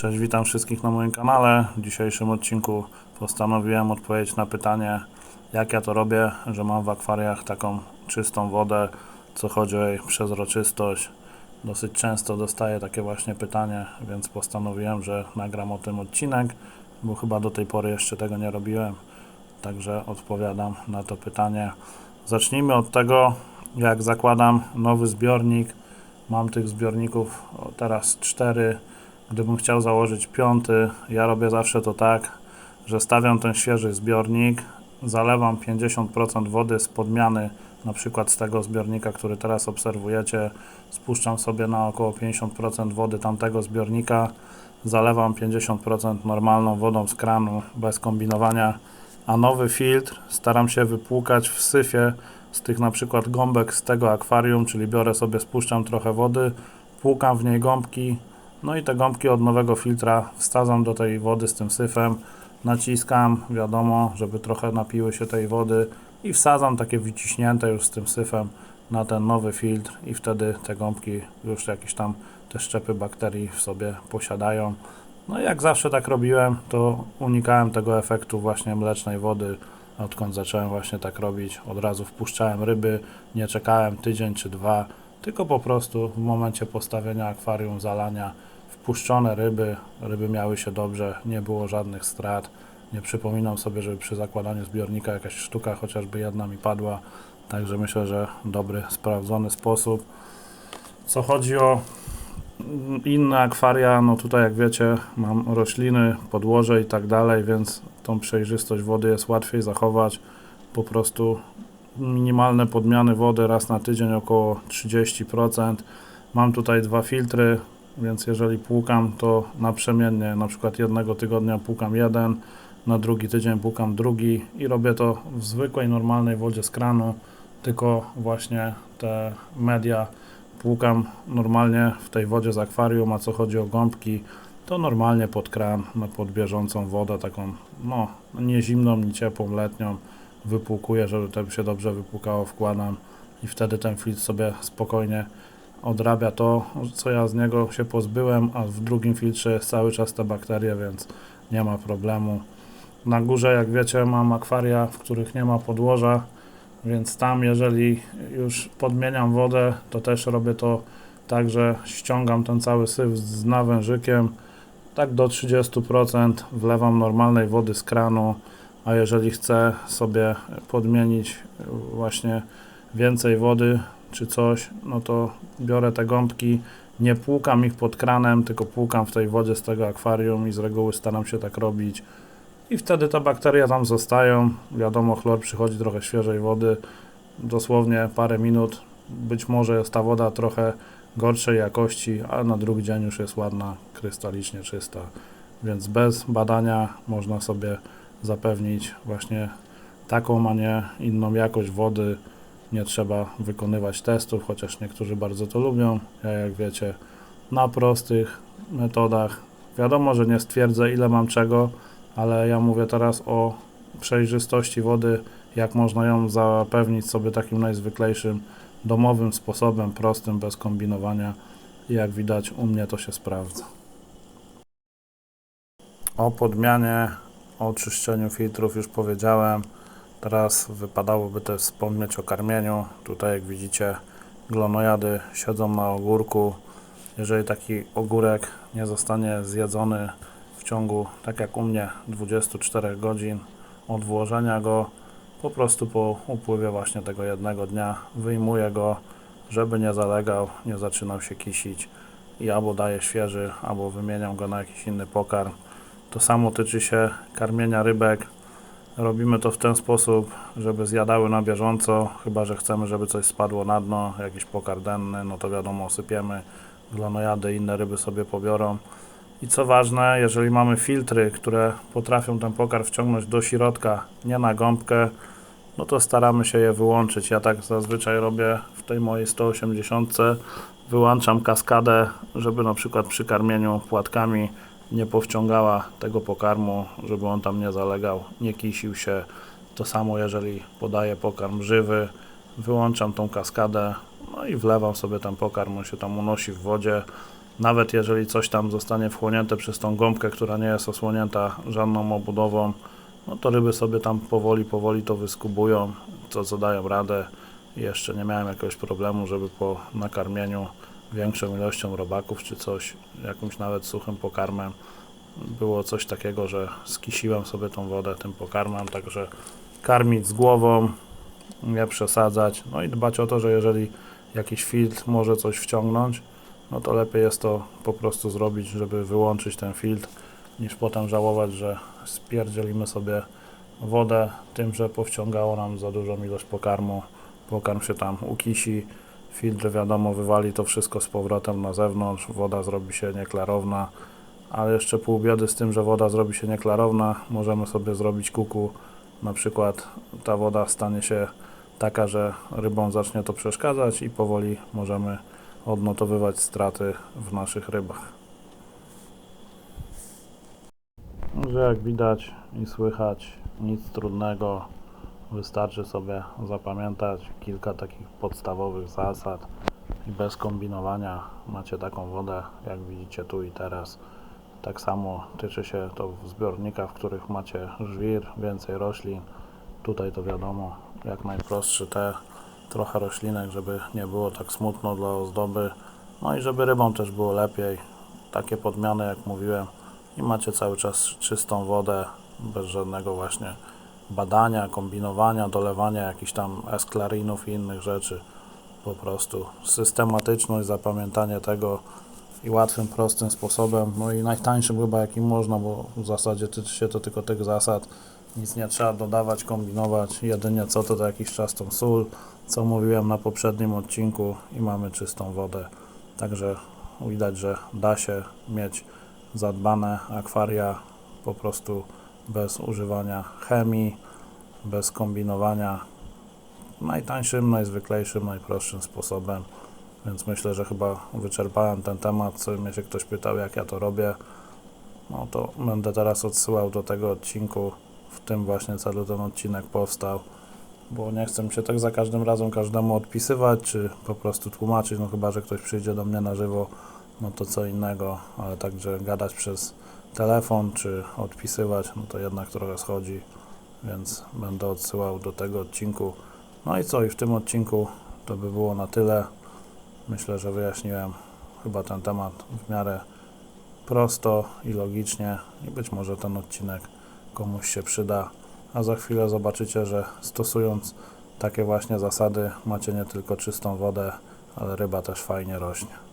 Cześć, witam wszystkich na moim kanale. W dzisiejszym odcinku postanowiłem odpowiedzieć na pytanie, jak ja to robię, że mam w akwariach taką czystą wodę, co chodzi o jej przezroczystość. Dosyć często dostaję takie właśnie pytanie, więc postanowiłem, że nagram o tym odcinek, bo chyba do tej pory jeszcze tego nie robiłem. Także odpowiadam na to pytanie. Zacznijmy od tego, jak zakładam nowy zbiornik. Mam tych zbiorników teraz cztery. Gdybym chciał założyć piąty, ja robię zawsze to tak, że stawiam ten świeży zbiornik, zalewam 50% wody z podmiany, na przykład z tego zbiornika, który teraz obserwujecie, spuszczam sobie na około 50% wody tamtego zbiornika, zalewam 50% normalną wodą z kranu, bez kombinowania, a nowy filtr staram się wypłukać w syfie z tych na przykład gąbek z tego akwarium, czyli biorę sobie, spuszczam trochę wody, płukam w niej gąbki, no i te gąbki od nowego filtra wsadzam do tej wody z tym syfem, naciskam, wiadomo, żeby trochę napiły się tej wody i wsadzam takie wyciśnięte już z tym syfem na ten nowy filtr i wtedy te gąbki już jakieś tam te szczepy bakterii w sobie posiadają. No i jak zawsze tak robiłem, to unikałem tego efektu właśnie mlecznej wody, odkąd zacząłem właśnie tak robić. Od razu wpuszczałem ryby, nie czekałem tydzień czy dwa, tylko po prostu w momencie postawienia akwarium, zalania, wpuszczone ryby, ryby miały się dobrze, nie było żadnych strat. Nie przypominam sobie, żeby przy zakładaniu zbiornika jakaś sztuka, chociażby jedna mi padła. Także myślę, że dobry, sprawdzony sposób. Co chodzi o mm, inne akwaria, no tutaj jak wiecie mam rośliny, podłoże i tak dalej, więc tą przejrzystość wody jest łatwiej zachować. Po prostu minimalne podmiany wody raz na tydzień około 30%. Mam tutaj dwa filtry, więc jeżeli płukam to naprzemiennie, na przykład jednego tygodnia płukam jeden, na drugi tydzień płukam drugi i robię to w zwykłej, normalnej wodzie z kranu, tylko właśnie te media płukam normalnie w tej wodzie z akwarium, a co chodzi o gąbki, to normalnie pod kran, no pod bieżącą wodę, taką no nie zimną, nie ciepłą, letnią wypłukuję, żeby to się dobrze wypłukało, wkładam i wtedy ten filtr sobie spokojnie odrabia to, co ja z niego się pozbyłem, a w drugim filtrze jest cały czas te bakterie, więc nie ma problemu. Na górze, jak wiecie, mam akwaria, w których nie ma podłoża, więc tam, jeżeli już podmieniam wodę, to też robię to tak, że ściągam ten cały syf z nawężykiem, tak do 30% wlewam normalnej wody z kranu, a jeżeli chcę sobie podmienić właśnie więcej wody czy coś, no to biorę te gąbki, nie płukam ich pod kranem, tylko płukam w tej wodzie z tego akwarium i z reguły staram się tak robić. I wtedy te bakterie tam zostają. Wiadomo, chlor przychodzi trochę świeżej wody, dosłownie parę minut. Być może jest ta woda trochę gorszej jakości, a na drugi dzień już jest ładna, krystalicznie czysta. Więc bez badania można sobie zapewnić właśnie taką, a nie inną jakość wody. Nie trzeba wykonywać testów, chociaż niektórzy bardzo to lubią. Ja, jak wiecie, na prostych metodach. Wiadomo, że nie stwierdzę, ile mam czego, ale ja mówię teraz o przejrzystości wody, jak można ją zapewnić sobie takim najzwyklejszym domowym sposobem, prostym, bez kombinowania. I jak widać, u mnie to się sprawdza. O podmianie, o oczyszczeniu filtrów już powiedziałem. Teraz wypadałoby też wspomnieć o karmieniu. Tutaj, jak widzicie, glonojady siedzą na ogórku. Jeżeli taki ogórek nie zostanie zjedzony w ciągu, tak jak u mnie, 24 godzin od włożenia go, po prostu po upływie właśnie tego jednego dnia wyjmuję go, żeby nie zalegał, nie zaczynał się kisić i albo daję świeży, albo wymieniam go na jakiś inny pokarm. To samo tyczy się karmienia rybek. Robimy to w ten sposób, żeby zjadały na bieżąco, chyba że chcemy, żeby coś spadło na dno, jakiś pokarm denny, no to wiadomo, sypiemy, glonojady, inne ryby sobie pobiorą. I co ważne, jeżeli mamy filtry, które potrafią ten pokarm wciągnąć do środka, nie na gąbkę, no to staramy się je wyłączyć. Ja tak zazwyczaj robię w tej mojej 180. Wyłączam kaskadę, żeby na przykład przy karmieniu płatkami nie powciągała tego pokarmu, żeby on tam nie zalegał, nie kisił się. To samo jeżeli podaję pokarm żywy, wyłączam tą kaskadę, no i wlewam sobie ten pokarm, on się tam unosi w wodzie nawet jeżeli coś tam zostanie wchłonięte przez tą gąbkę, która nie jest osłonięta żadną obudową, no to ryby sobie tam powoli, powoli to wyskubują, to co dają radę. Jeszcze nie miałem jakiegoś problemu, żeby po nakarmieniu większą ilością robaków czy coś, jakimś nawet suchym pokarmem, było coś takiego, że skisiłem sobie tą wodę tym pokarmem, także karmić z głową, nie przesadzać, no i dbać o to, że jeżeli jakiś filtr może coś wciągnąć, no to lepiej jest to po prostu zrobić, żeby wyłączyć ten filtr, niż potem żałować, że spierdzielimy sobie wodę tym, że powciągało nam za dużą ilość pokarmu, pokarm się tam ukisi, filtr wiadomo wywali to wszystko z powrotem na zewnątrz, woda zrobi się nieklarowna, ale jeszcze pół biedy z tym, że woda zrobi się nieklarowna, możemy sobie zrobić kuku, na przykład ta woda stanie się taka, że rybom zacznie to przeszkadzać i powoli możemy odnotowywać straty w naszych rybach. Że jak widać i słychać, nic trudnego. Wystarczy sobie zapamiętać kilka takich podstawowych zasad i bez kombinowania macie taką wodę, jak widzicie tu i teraz. Tak samo tyczy się to w zbiornikach, w których macie żwir, więcej roślin. Tutaj to wiadomo, jak najprostszy te trochę roślinek, żeby nie było tak smutno dla ozdoby. No i żeby rybom też było lepiej. Takie podmiany, jak mówiłem, i macie cały czas czystą wodę, bez żadnego właśnie badania, kombinowania, dolewania jakichś tam esklarinów i innych rzeczy. Po prostu systematyczność, zapamiętanie tego i łatwym, prostym sposobem, no i najtańszym chyba jakim można, bo w zasadzie tyczy się to tylko tych zasad. Nic nie trzeba dodawać, kombinować. Jedynie co to za jakiś czas tą sól, co mówiłem na poprzednim odcinku i mamy czystą wodę. Także widać, że da się mieć zadbane akwaria po prostu bez używania chemii, bez kombinowania. Najtańszym, najzwyklejszym, najprostszym sposobem. Więc myślę, że chyba wyczerpałem ten temat. Mnie się ktoś pytał, jak ja to robię, no to będę teraz odsyłał do tego odcinku. W tym właśnie celu ten odcinek powstał, bo nie chcę się tak za każdym razem każdemu odpisywać, czy po prostu tłumaczyć. No chyba, że ktoś przyjdzie do mnie na żywo, no to co innego, ale także gadać przez telefon, czy odpisywać, no to jednak trochę schodzi, więc będę odsyłał do tego odcinku. No i co, i w tym odcinku to by było na tyle. Myślę, że wyjaśniłem chyba ten temat w miarę prosto i logicznie i być może ten odcinek komuś się przyda. A za chwilę zobaczycie, że stosując takie właśnie zasady macie nie tylko czystą wodę, ale ryba też fajnie rośnie.